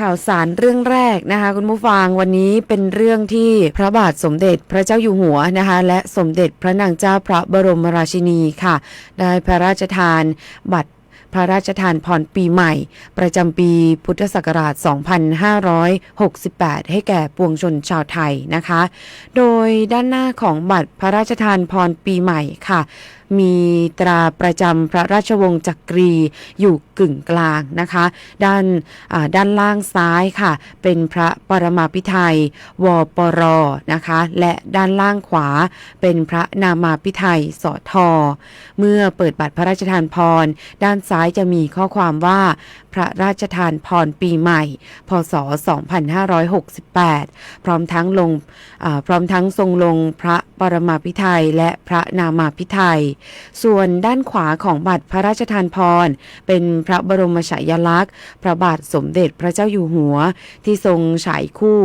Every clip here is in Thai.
ข่าวสารเรื่องแรกนะคะ คุณผู้ฟังวันนี้เป็นเรื่องที่พระบาทสมเด็จพระเจ้าอยู่หัวนะคะ และสมเด็จพระนางเจ้าพระบรมราชินีค่ะ ได้พระราชทานบัตร พระราชทานพรปีใหม่ ประจำปีพุทธศักราช 2568 ให้แก่ปวงชนชาวไทยนะคะ โดยด้านหน้าของบัตรพระราชทานพรปีใหม่ค่ะ มีตราประจำพระราชวงศ์จักรีอยู่กึ่งกลางนะคะ ด้านด้านล่างซ้ายค่ะ เป็นพระปรมาภิไธยวปรนะคะ และด้านล่างขวาเป็นพระนามาภิไธยสอทอเมื่อเปิดบัตรพระราชทานพรด้านซ้ายจะมีข้อความว่า พระราชทานพรปีใหม่ พศ 2568 พร้อมทั้งลงพร้อมทั้งทรงลงพระปรมาภิไธยและพระนามาภิไธยส่วนด้านขวาของบัตรพระราชทานพร เป็นพระบรมฉายาลักษณ์ พระบาทสมเด็จพระเจ้าอยู่หัว ที่ทรงฉายคู่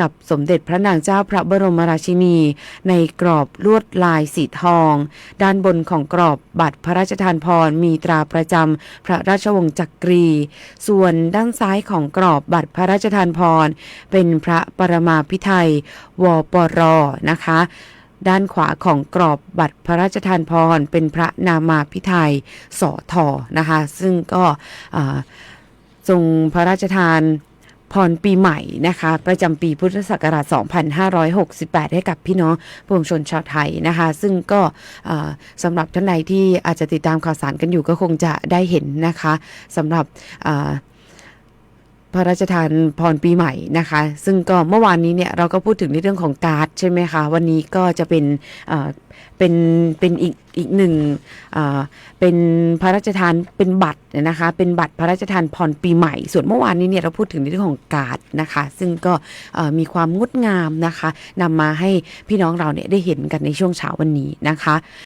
กับสมเด็จพระนางเจ้าพระบรมราชินี ในกรอบลวดลายสีทอง ด้านบนของกรอบบัตรพระราชทานพรมีตราประจำพระราชวงศ์จักรี ส่วนด้านซ้ายของกรอบบัตรพระราชทานพร เป็นพระปรมาพิไทยวปรนะคะด้านขวาของกรอบบัตรพระราชทานพร เป็นพระนามาพิไทยสอทอนะคะ ซึ่งก็ทรงพระราชทาน พรปีใหม่นะคะ ประจำปีพุทธศักราช 2568 ให้กับพี่น้องปวงชนชาวไทยนะคะ ซึ่งก็สำหรับท่านใดที่อาจจะติดตามข่าวสารกันอยู่ก็คงจะได้เห็นนะคะสำหรับ พระราชทานพรปีใหม่นะคะ ซึ่งก็เมื่อวานนี้เนี่ยเราก็พูดถึงในเรื่องของการ์ดใช่ไหมคะ วันนี้ก็จะเป็นเป็นเป็นอีกอีกหนึ่งเป็นพระราชทานเป็นบัตรนะคะเป็นบัตรพระราชทานพรปีใหม่ ส่วนเมื่อวานนี้เนี่ยเราพูดถึงในเรื่องของการ์ดนะคะ ซึ่งก็มีความงดงามนะคะนำมาให้พี่น้องเราเนี่ยได้เห็นกันในช่วงเช้าวันนี้นะคะ